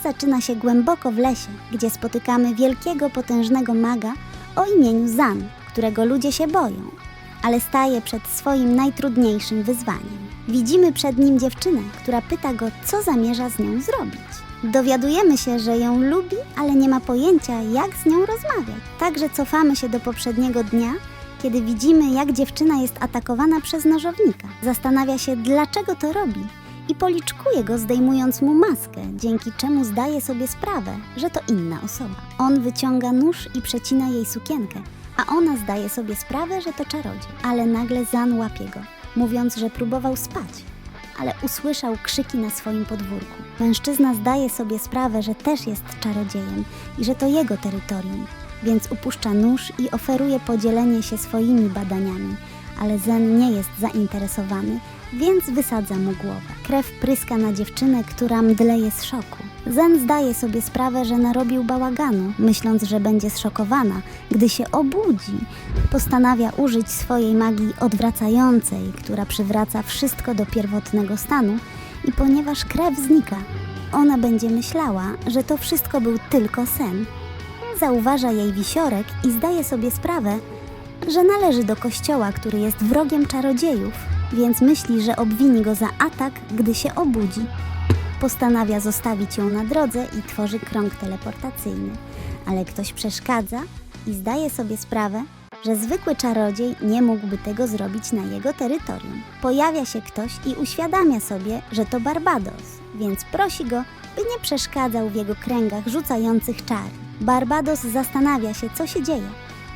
zaczyna się głęboko w lesie, gdzie spotykamy wielkiego, potężnego maga o imieniu Zan, którego ludzie się boją, ale staje przed swoim najtrudniejszym wyzwaniem. Widzimy przed nim dziewczynę, która pyta go, co zamierza z nią zrobić. Dowiadujemy się, że ją lubi, ale nie ma pojęcia, jak z nią rozmawiać. Także cofamy się do poprzedniego dnia, kiedy widzimy, jak dziewczyna jest atakowana przez nożownika. Zastanawia się, dlaczego to robi i policzkuje go, zdejmując mu maskę, dzięki czemu zdaje sobie sprawę, że to inna osoba. On wyciąga nóż i przecina jej sukienkę, a ona zdaje sobie sprawę, że to czarodziej. Ale nagle Zan łapie go, mówiąc, że próbował spać, ale usłyszał krzyki na swoim podwórku. Mężczyzna zdaje sobie sprawę, że też jest czarodziejem i że to jego terytorium, więc upuszcza nóż i oferuje podzielenie się swoimi badaniami, ale Zen nie jest zainteresowany, więc wysadza mu głowę. Krew pryska na dziewczynę, która mdleje z szoku. Zen zdaje sobie sprawę, że narobił bałaganu, myśląc, że będzie zszokowana. Gdy się obudzi, postanawia użyć swojej magii odwracającej, która przywraca wszystko do pierwotnego stanu i ponieważ krew znika, ona będzie myślała, że to wszystko był tylko sen. Zauważa jej wisiorek i zdaje sobie sprawę, że należy do kościoła, który jest wrogiem czarodziejów, więc myśli, że obwini go za atak, gdy się obudzi. Postanawia zostawić ją na drodze i tworzy krąg teleportacyjny, ale ktoś przeszkadza i zdaje sobie sprawę, że zwykły czarodziej nie mógłby tego zrobić na jego terytorium. Pojawia się ktoś i uświadamia sobie, że to Barbados, więc prosi go, by nie przeszkadzał w jego kręgach rzucających czary. Barbados zastanawia się, co się dzieje,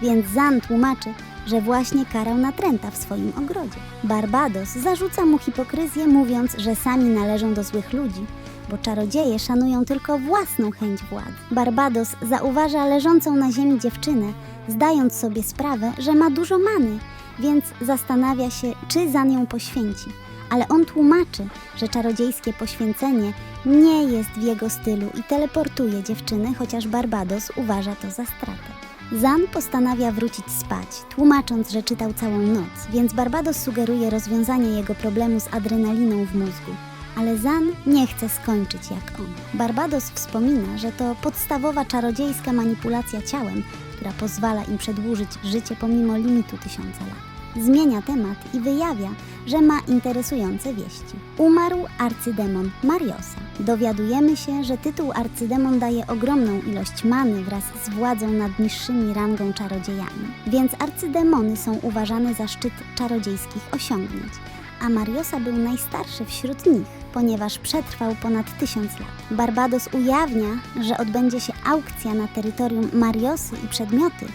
więc Zan tłumaczy, że właśnie karał natręta w swoim ogrodzie. Barbados zarzuca mu hipokryzję, mówiąc, że sami należą do złych ludzi, bo czarodzieje szanują tylko własną chęć władzy. Barbados zauważa leżącą na ziemi dziewczynę, zdając sobie sprawę, że ma dużo many, więc zastanawia się, czy Zan ją poświęci. Ale on tłumaczy, że czarodziejskie poświęcenie nie jest w jego stylu i teleportuje dziewczynę, chociaż Barbados uważa to za stratę. Zan postanawia wrócić spać, tłumacząc, że czytał całą noc, więc Barbados sugeruje rozwiązanie jego problemu z adrenaliną w mózgu. Ale Zan nie chce skończyć jak on. Barbados wspomina, że to podstawowa czarodziejska manipulacja ciałem, która pozwala im przedłużyć życie pomimo limitu tysiąca lat. Zmienia temat i wyjawia, że ma interesujące wieści. Umarł arcydemon Mariosa. Dowiadujemy się, że tytuł arcydemon daje ogromną ilość many wraz z władzą nad niższymi rangą czarodziejami, więc arcydemony są uważane za szczyt czarodziejskich osiągnięć, a Mariosa był najstarszy wśród nich, ponieważ przetrwał ponad tysiąc lat. Barbados ujawnia, że odbędzie się aukcja na terytorium Mariosy i przedmioty,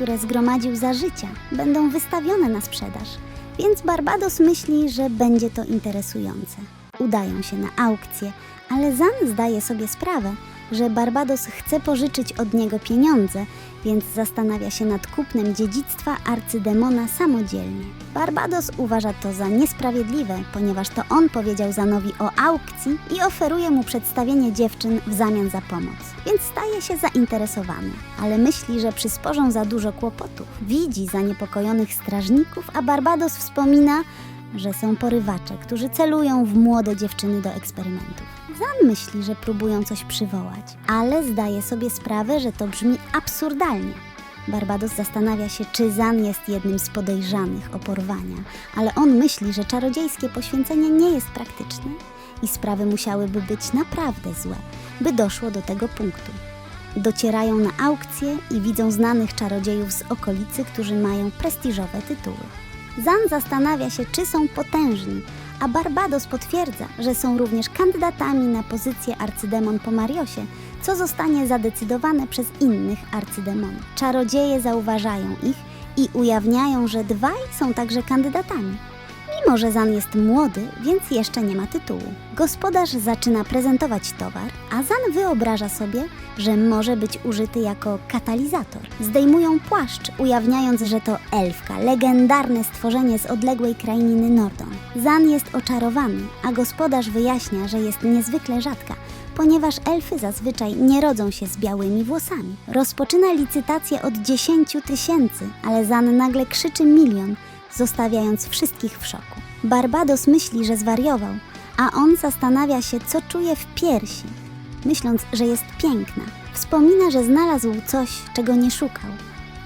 które zgromadził za życia, będą wystawione na sprzedaż, więc Barbados myśli, że będzie to interesujące. Udają się na aukcję, ale Zan zdaje sobie sprawę, że Barbados chce pożyczyć od niego pieniądze, więc zastanawia się nad kupnem dziedzictwa arcydemona samodzielnie. Barbados uważa to za niesprawiedliwe, ponieważ to on powiedział Zanowi o aukcji i oferuje mu przedstawienie dziewczyn w zamian za pomoc, więc staje się zainteresowany, ale myśli, że przysporzą za dużo kłopotów. Widzi zaniepokojonych strażników, a Barbados wspomina, że są porywacze, którzy celują w młode dziewczyny do eksperymentów. Zan myśli, że próbują coś przywołać, ale zdaje sobie sprawę, że to brzmi absurdalnie. Barbados zastanawia się, czy Zan jest jednym z podejrzanych o porwania, ale on myśli, że czarodziejskie poświęcenie nie jest praktyczne i sprawy musiałyby być naprawdę złe, by doszło do tego punktu. Docierają na aukcję i widzą znanych czarodziejów z okolicy, którzy mają prestiżowe tytuły. Zan zastanawia się, czy są potężni, a Barbados potwierdza, że są również kandydatami na pozycję arcydemon po Mariosie, co zostanie zadecydowane przez innych arcydemonów. Czarodzieje zauważają ich i ujawniają, że dwaj są także kandydatami. Mimo, że Zan jest młody, więc jeszcze nie ma tytułu. Gospodarz zaczyna prezentować towar, a Zan wyobraża sobie, że może być użyty jako katalizator. Zdejmują płaszcz, ujawniając, że to elfka, legendarne stworzenie z odległej krainy Nordon. Zan jest oczarowany, a gospodarz wyjaśnia, że jest niezwykle rzadka, ponieważ elfy zazwyczaj nie rodzą się z białymi włosami. Rozpoczyna licytację od 10 tysięcy, ale Zan nagle krzyczy milion, zostawiając wszystkich w szoku. Barbados myśli, że zwariował, a on zastanawia się, co czuje w piersi. myśląc, że jest piękna. Wspomina, że znalazł coś, czego nie szukał.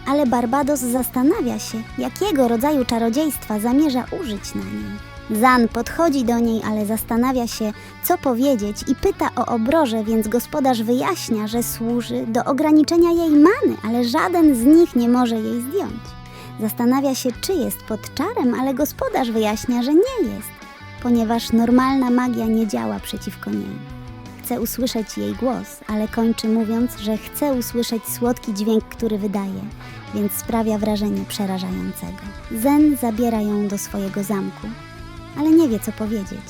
Ale Barbados zastanawia się, jakiego rodzaju czarodziejstwa zamierza użyć na niej. Zan podchodzi do niej, ale zastanawia się, co powiedzieć i pyta o obroże, więc gospodarz wyjaśnia, że służy do ograniczenia jej many, ale żaden z nich nie może jej zdjąć. Zastanawia się, czy jest pod czarem, ale gospodarz wyjaśnia, że nie jest, ponieważ normalna magia nie działa przeciwko niej. Chce usłyszeć jej głos, ale kończy mówiąc, że chce usłyszeć słodki dźwięk, który wydaje, więc sprawia wrażenie przerażającego. Zen zabiera ją do swojego zamku, ale nie wie co powiedzieć,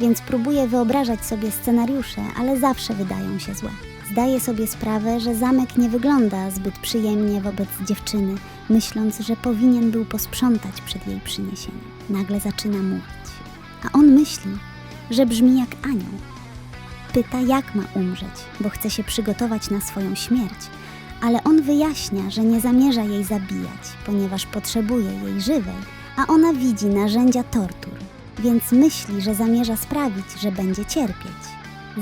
więc próbuje wyobrażać sobie scenariusze, ale zawsze wydają się złe. Zdaje sobie sprawę, że zamek nie wygląda zbyt przyjemnie wobec dziewczyny, myśląc, że powinien był posprzątać przed jej przyniesieniem. Nagle zaczyna mówić, a on myśli, że brzmi jak anioł. Pyta, jak ma umrzeć, bo chce się przygotować na swoją śmierć, ale on wyjaśnia, że nie zamierza jej zabijać, ponieważ potrzebuje jej żywej, a ona widzi narzędzia tortur, więc myśli, że zamierza sprawić, że będzie cierpieć.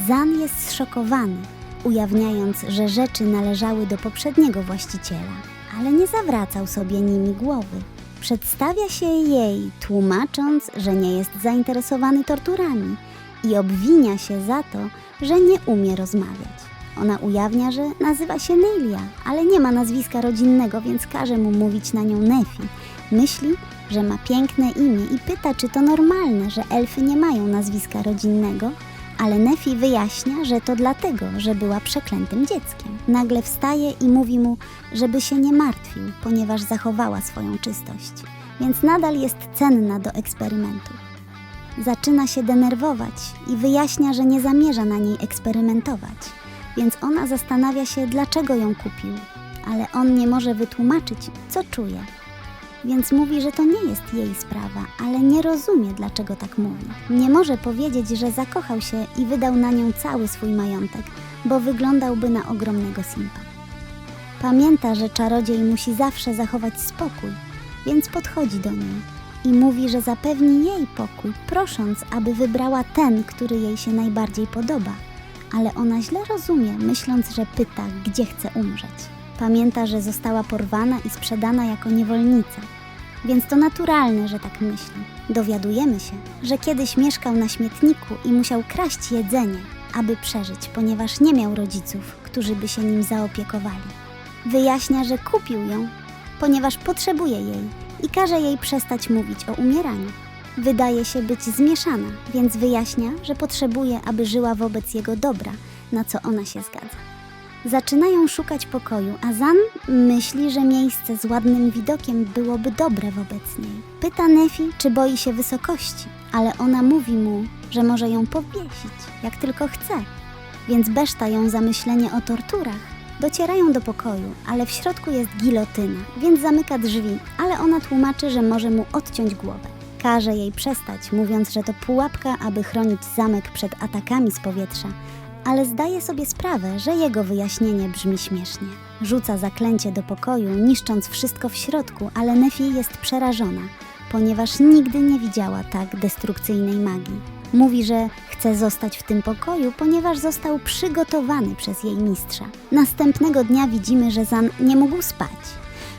Zan jest zszokowany, ujawniając, że rzeczy należały do poprzedniego właściciela, ale nie zawracał sobie nimi głowy. Przedstawia się jej, tłumacząc, że nie jest zainteresowany torturami i obwinia się za to, że nie umie rozmawiać. Ona ujawnia, że nazywa się Nelia, ale nie ma nazwiska rodzinnego, więc każe mu mówić na nią Nefi. Myśli, że ma piękne imię i pyta, czy to normalne, że elfy nie mają nazwiska rodzinnego, ale Nefi wyjaśnia, że to dlatego, że była przeklętym dzieckiem. Nagle wstaje i mówi mu, żeby się nie martwił, ponieważ zachowała swoją czystość, więc nadal jest cenna do eksperymentu. Zaczyna się denerwować i wyjaśnia, że nie zamierza na niej eksperymentować, więc ona zastanawia się, dlaczego ją kupił, ale on nie może wytłumaczyć, co czuje więc mówi, że to nie jest jej sprawa, ale nie rozumie, dlaczego tak mówi. Nie może powiedzieć, że zakochał się i wydał na nią cały swój majątek, bo wyglądałby na ogromnego simpa. Pamięta, że czarodziej musi zawsze zachować spokój, więc podchodzi do niej i mówi, że zapewni jej pokój, prosząc, aby wybrała ten, który jej się najbardziej podoba. Ale ona źle rozumie, myśląc, że pyta, gdzie chce umrzeć. Pamięta, że została porwana i sprzedana jako niewolnica, więc to naturalne, że tak myśli. Dowiadujemy się, że kiedyś mieszkał na śmietniku i musiał kraść jedzenie, aby przeżyć, ponieważ nie miał rodziców, którzy by się nim zaopiekowali. Wyjaśnia, że kupił ją, ponieważ potrzebuje jej i każe jej przestać mówić o umieraniu. Wydaje się być zmieszana, więc wyjaśnia, że potrzebuje, aby żyła wobec jego dobra, na co ona się zgadza. Zaczynają szukać pokoju, a Zan myśli, że miejsce z ładnym widokiem byłoby dobre wobec niej. Pyta Nefi, czy boi się wysokości, ale ona mówi mu, że może ją powiesić, jak tylko chce. Więc beszta ją za myślenie o torturach. Docierają do pokoju, ale w środku jest gilotyna, więc zamyka drzwi, ale ona tłumaczy, że może mu odciąć głowę. Każe jej przestać, mówiąc, że to pułapka, aby chronić zamek przed atakami z powietrza, ale zdaje sobie sprawę, że jego wyjaśnienie brzmi śmiesznie. Rzuca zaklęcie do pokoju, niszcząc wszystko w środku, ale Nefi jest przerażona, ponieważ nigdy nie widziała tak destrukcyjnej magii. Mówi, że chce zostać w tym pokoju, ponieważ został przygotowany przez jej mistrza. Następnego dnia widzimy, że Zan nie mógł spać,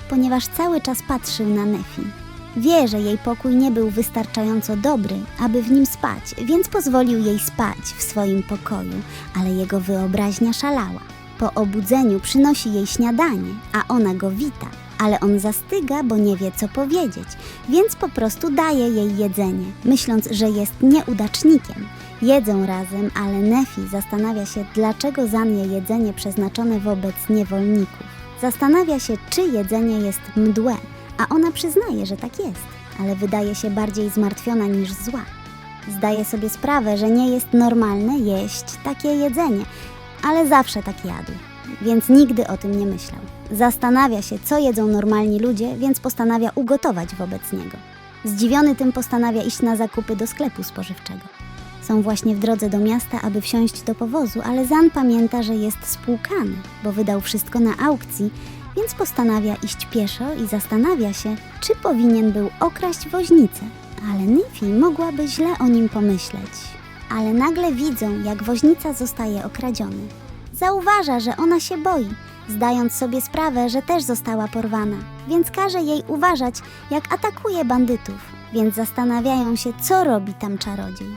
ponieważ cały czas patrzył na Nefi. Wie, że jej pokój nie był wystarczająco dobry, aby w nim spać, więc pozwolił jej spać w swoim pokoju, ale jego wyobraźnia szalała. Po obudzeniu przynosi jej śniadanie, a ona go wita, ale on zastyga, bo nie wie co powiedzieć, więc po prostu daje jej jedzenie, myśląc, że jest nieudacznikiem. Jedzą razem, ale Nefi zastanawia się, dlaczego Zan je jedzenie przeznaczone wobec niewolników. Zastanawia się, czy jedzenie jest mdłe, a ona przyznaje, że tak jest, ale wydaje się bardziej zmartwiona niż zła. Zdaje sobie sprawę, że nie jest normalne jeść takie jedzenie, ale zawsze tak jadł, więc nigdy o tym nie myślał. Zastanawia się, co jedzą normalni ludzie, więc postanawia ugotować wobec niego. Zdziwiony tym postanawia iść na zakupy do sklepu spożywczego. Są właśnie w drodze do miasta, aby wsiąść do powozu, ale Zan pamięta, że jest spłukany, bo wydał wszystko na aukcji więc postanawia iść pieszo i zastanawia się, czy powinien był okraść woźnicę. Ale Nifi mogłaby źle o nim pomyśleć, ale nagle widzą, jak woźnica zostaje okradziony. Zauważa, że ona się boi, zdając sobie sprawę, że też została porwana, więc każe jej uważać, jak atakuje bandytów, więc zastanawiają się, co robi tam czarodziej.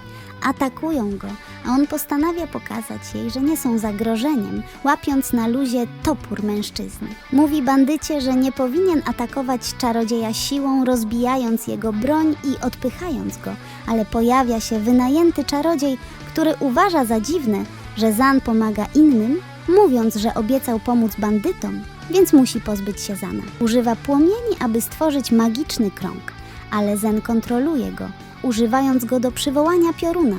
Atakują go, a on postanawia pokazać jej, że nie są zagrożeniem, łapiąc na luzie topór mężczyzny. Mówi bandycie, że nie powinien atakować czarodzieja siłą, rozbijając jego broń i odpychając go, ale pojawia się wynajęty czarodziej, który uważa za dziwne, że Zan pomaga innym, mówiąc, że obiecał pomóc bandytom, więc musi pozbyć się Zana. Używa płomieni, aby stworzyć magiczny krąg, ale Zen kontroluje go, używając go do przywołania pioruna,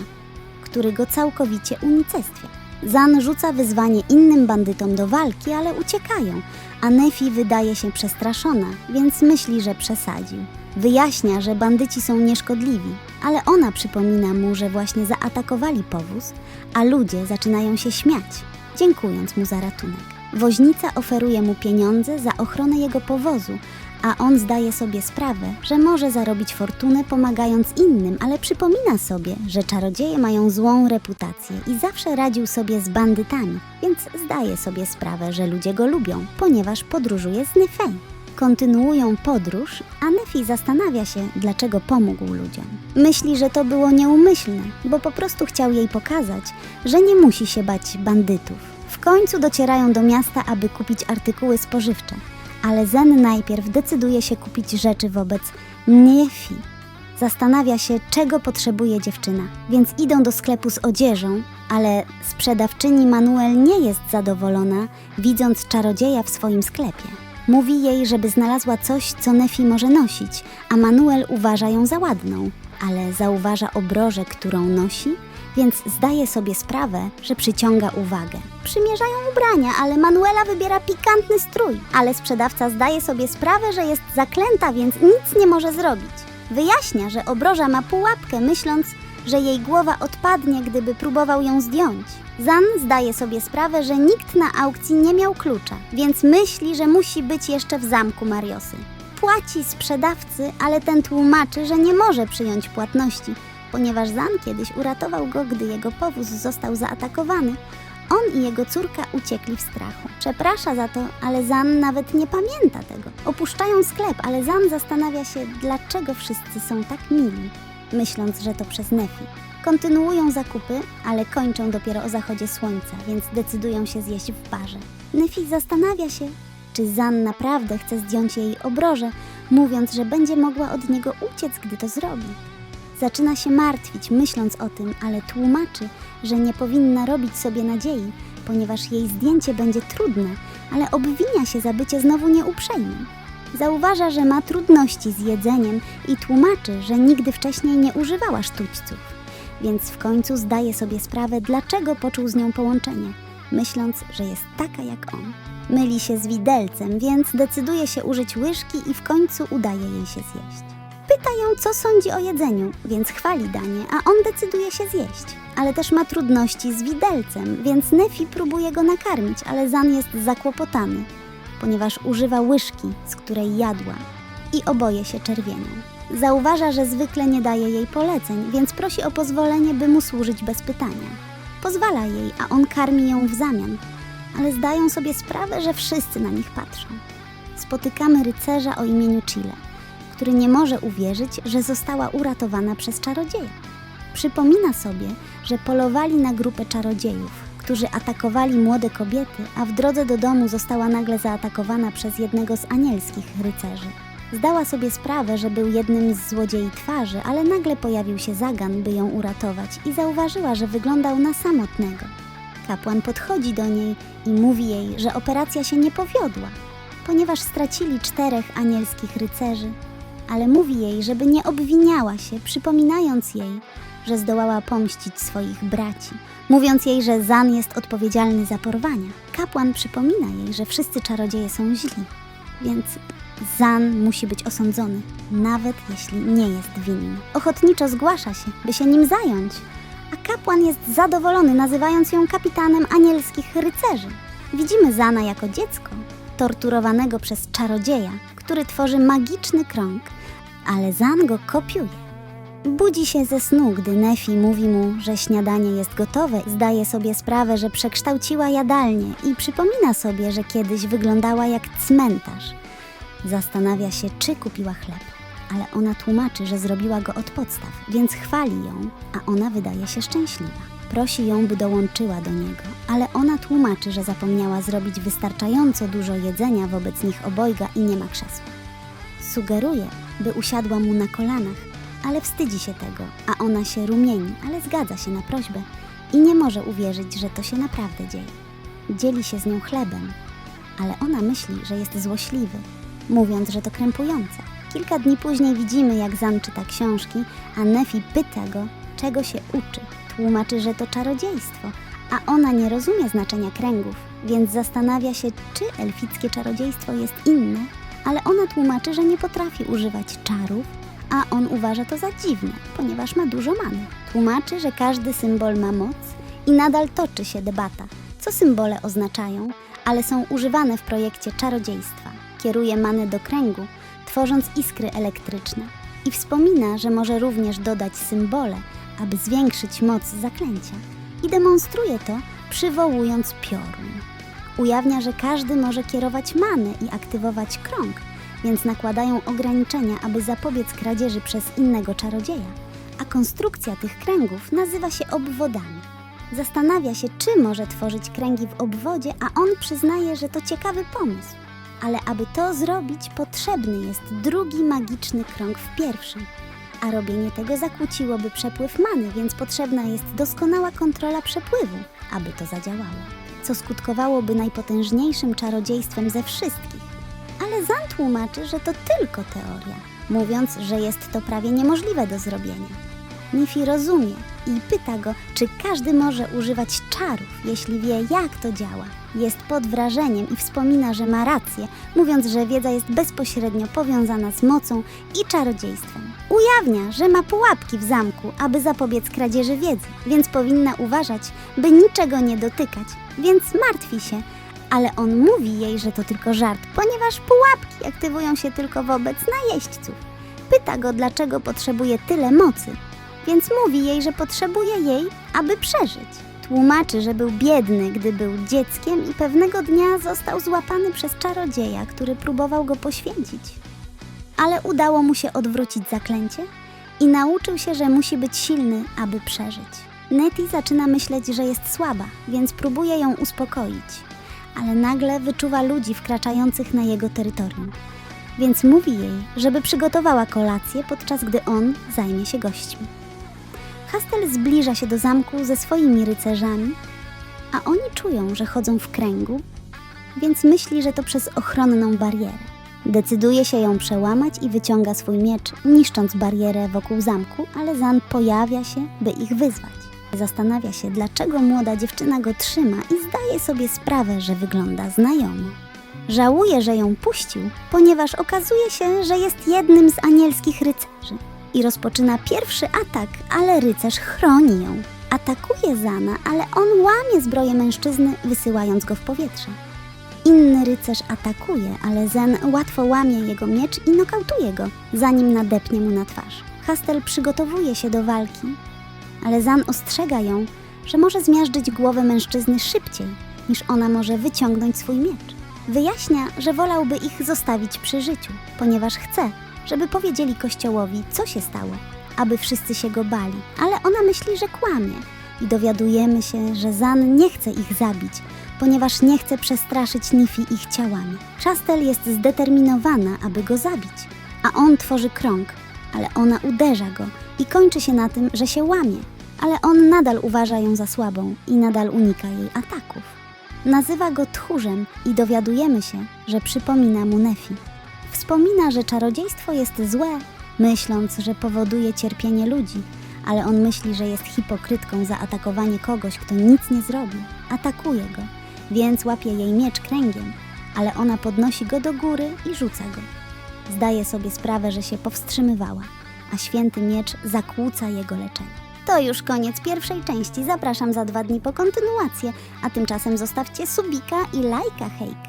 który go całkowicie unicestwia. Zan rzuca wyzwanie innym bandytom do walki, ale uciekają, a Nefi wydaje się przestraszona, więc myśli, że przesadził. Wyjaśnia, że bandyci są nieszkodliwi, ale ona przypomina mu, że właśnie zaatakowali powóz, a ludzie zaczynają się śmiać, dziękując mu za ratunek. Woźnica oferuje mu pieniądze za ochronę jego powozu, a on zdaje sobie sprawę, że może zarobić fortunę pomagając innym, ale przypomina sobie, że czarodzieje mają złą reputację i zawsze radził sobie z bandytami, więc zdaje sobie sprawę, że ludzie go lubią, ponieważ podróżuje z Nefei. Kontynuują podróż, a Nefi zastanawia się, dlaczego pomógł ludziom. Myśli, że to było nieumyślne, bo po prostu chciał jej pokazać, że nie musi się bać bandytów. W końcu docierają do miasta, aby kupić artykuły spożywcze, ale Zen najpierw decyduje się kupić rzeczy wobec Nefi. Zastanawia się, czego potrzebuje dziewczyna, więc idą do sklepu z odzieżą, ale sprzedawczyni Manuel nie jest zadowolona, widząc czarodzieja w swoim sklepie. Mówi jej, żeby znalazła coś, co Nefi może nosić, a Manuel uważa ją za ładną, ale zauważa obrożę, którą nosi, więc zdaje sobie sprawę, że przyciąga uwagę. Przymierzają ubrania, ale Manuela wybiera pikantny strój, ale sprzedawca zdaje sobie sprawę, że jest zaklęta, więc nic nie może zrobić. Wyjaśnia, że obroża ma pułapkę, myśląc, że jej głowa odpadnie, gdyby próbował ją zdjąć. Zan zdaje sobie sprawę, że nikt na aukcji nie miał klucza, więc myśli, że musi być jeszcze w zamku Mariosy. Płaci sprzedawcy, ale ten tłumaczy, że nie może przyjąć płatności, ponieważ Zan kiedyś uratował go, gdy jego powóz został zaatakowany. On i jego córka uciekli w strachu. Przeprasza za to, ale Zan nawet nie pamięta tego. Opuszczają sklep, ale Zan zastanawia się, dlaczego wszyscy są tak mili, myśląc, że to przez Nefi. Kontynuują zakupy, ale kończą dopiero o zachodzie słońca, więc decydują się zjeść w barze. Nefi zastanawia się, czy Zan naprawdę chce zdjąć jej obrożę, mówiąc, że będzie mogła od niego uciec, gdy to zrobi. Zaczyna się martwić, myśląc o tym, ale tłumaczy, że nie powinna robić sobie nadziei, ponieważ jej zdjęcie będzie trudne, ale obwinia się za bycie znowu nieuprzejmym. Zauważa, że ma trudności z jedzeniem i tłumaczy, że nigdy wcześniej nie używała sztućców, więc w końcu zdaje sobie sprawę, dlaczego poczuł z nią połączenie, myśląc, że jest taka jak on. Myli się z widelcem, więc decyduje się użyć łyżki i w końcu udaje jej się zjeść. Pyta ją, co sądzi o jedzeniu, więc chwali danie, a on decyduje się zjeść. Ale też ma trudności z widelcem, więc Nefi próbuje go nakarmić, ale Zan jest zakłopotany, ponieważ używa łyżki, z której jadła i oboje się czerwienią. Zauważa, że zwykle nie daje jej poleceń, więc prosi o pozwolenie, by mu służyć bez pytania. Pozwala jej, a on karmi ją w zamian, ale zdają sobie sprawę, że wszyscy na nich patrzą. Spotykamy rycerza o imieniu Chile, który nie może uwierzyć, że została uratowana przez czarodzieja. Przypomina sobie, że polowali na grupę czarodziejów, którzy atakowali młode kobiety, a w drodze do domu została nagle zaatakowana przez jednego z anielskich rycerzy. Zdała sobie sprawę, że był jednym z złodziei twarzy, ale nagle pojawił się Zagan, by ją uratować i zauważyła, że wyglądał na samotnego. Kapłan podchodzi do niej i mówi jej, że operacja się nie powiodła, ponieważ stracili czterech anielskich rycerzy, ale mówi jej, żeby nie obwiniała się, przypominając jej, że zdołała pomścić swoich braci, mówiąc jej, że Zan jest odpowiedzialny za porwania. Kapłan przypomina jej, że wszyscy czarodzieje są źli, więc Zan musi być osądzony, nawet jeśli nie jest winny. Ochotniczo zgłasza się, by się nim zająć, a kapłan jest zadowolony, nazywając ją kapitanem anielskich rycerzy. Widzimy Zana jako dziecko, torturowanego przez czarodzieja, który tworzy magiczny krąg, ale Zan go kopiuje. Budzi się ze snu, gdy Nefi mówi mu, że śniadanie jest gotowe. Zdaje sobie sprawę, że przekształciła jadalnię i przypomina sobie, że kiedyś wyglądała jak cmentarz. Zastanawia się, czy kupiła chleb, ale ona tłumaczy, że zrobiła go od podstaw, więc chwali ją, a ona wydaje się szczęśliwa. Prosi ją, by dołączyła do niego, ale ona tłumaczy, że zapomniała zrobić wystarczająco dużo jedzenia wobec nich obojga i nie ma krzesła. Sugeruje, by usiadła mu na kolanach, ale wstydzi się tego, a ona się rumieni, ale zgadza się na prośbę i nie może uwierzyć, że to się naprawdę dzieje. Dzieli się z nią chlebem, ale ona myśli, że jest złośliwy, mówiąc, że to krępujące. Kilka dni później widzimy, jak Zan czyta książki, a Nefi pyta go, czego się uczy. Tłumaczy, że to czarodziejstwo, a ona nie rozumie znaczenia kręgów, więc zastanawia się, czy elfickie czarodziejstwo jest inne, ale ona tłumaczy, że nie potrafi używać czarów, a on uważa to za dziwne, ponieważ ma dużo many. Tłumaczy, że każdy symbol ma moc i nadal toczy się debata, co symbole oznaczają, ale są używane w projekcie czarodziejstwa. Kieruje manę do kręgu, tworząc iskry elektryczne i wspomina, że może również dodać symbole, aby zwiększyć moc zaklęcia i demonstruje to, przywołując piorun. Ujawnia, że każdy może kierować manę i aktywować krąg, więc nakładają ograniczenia, aby zapobiec kradzieży przez innego czarodzieja, a konstrukcja tych kręgów nazywa się obwodami. Zastanawia się, czy może tworzyć kręgi w obwodzie, a on przyznaje, że to ciekawy pomysł. Ale aby to zrobić, potrzebny jest drugi magiczny krąg w pierwszym. A robienie tego zakłóciłoby przepływ many, więc potrzebna jest doskonała kontrola przepływu, aby to zadziałało. Co skutkowałoby najpotężniejszym czarodziejstwem ze wszystkich. Ale Zan tłumaczy, że to tylko teoria, mówiąc, że jest to prawie niemożliwe do zrobienia. Nifi rozumie i pyta go, czy każdy może używać czarów, jeśli wie, jak to działa. Jest pod wrażeniem i wspomina, że ma rację, mówiąc, że wiedza jest bezpośrednio powiązana z mocą i czarodziejstwem. Ujawnia, że ma pułapki w zamku, aby zapobiec kradzieży wiedzy, więc powinna uważać, by niczego nie dotykać, więc martwi się, ale on mówi jej, że to tylko żart, ponieważ pułapki aktywują się tylko wobec najeźdźców. Pyta go, dlaczego potrzebuje tyle mocy, więc mówi jej, że potrzebuje jej, aby przeżyć. Tłumaczy, że był biedny, gdy był dzieckiem i pewnego dnia został złapany przez czarodzieja, który próbował go poświęcić. Ale udało mu się odwrócić zaklęcie i nauczył się, że musi być silny, aby przeżyć. Neti zaczyna myśleć, że jest słaba, więc próbuje ją uspokoić, ale nagle wyczuwa ludzi wkraczających na jego terytorium. Więc mówi jej, żeby przygotowała kolację, podczas gdy on zajmie się gośćmi. Hastel zbliża się do zamku ze swoimi rycerzami, a oni czują, że chodzą w kręgu, więc myśli, że to przez ochronną barierę. Decyduje się ją przełamać i wyciąga swój miecz, niszcząc barierę wokół zamku, ale Zan pojawia się, by ich wyzwać. Zastanawia się, dlaczego młoda dziewczyna go trzyma i zdaje sobie sprawę, że wygląda znajomo. Żałuje, że ją puścił, ponieważ okazuje się, że jest jednym z anielskich rycerzy i rozpoczyna pierwszy atak, ale rycerz chroni ją. Atakuje Zana, ale on łamie zbroję mężczyzny, wysyłając go w powietrze. Inny rycerz atakuje, ale Zen łatwo łamie jego miecz i nokautuje go, zanim nadepnie mu na twarz. Hastel przygotowuje się do walki, ale Zan ostrzega ją, że może zmiażdżyć głowę mężczyzny szybciej, niż ona może wyciągnąć swój miecz. Wyjaśnia, że wolałby ich zostawić przy życiu, ponieważ chce, żeby powiedzieli kościołowi, co się stało, aby wszyscy się go bali, ale ona myśli, że kłamie. I dowiadujemy się, że Zan nie chce ich zabić, ponieważ nie chce przestraszyć Nifi ich ciałami. Chastel jest zdeterminowana, aby go zabić, a on tworzy krąg, ale ona uderza go i kończy się na tym, że się łamie, ale on nadal uważa ją za słabą i nadal unika jej ataków. Nazywa go tchórzem i dowiadujemy się, że przypomina mu Nefi. Wspomina, że czarodziejstwo jest złe, myśląc, że powoduje cierpienie ludzi, ale on myśli, że jest hipokrytką za atakowanie kogoś, kto nic nie zrobił. Atakuje go, więc łapie jej miecz kręgiem, ale ona podnosi go do góry i rzuca go. Zdaje sobie sprawę, że się powstrzymywała, a święty miecz zakłóca jego leczenie. To już koniec pierwszej części. Zapraszam za dwa dni po kontynuację, a tymczasem zostawcie subika i lajka hejka.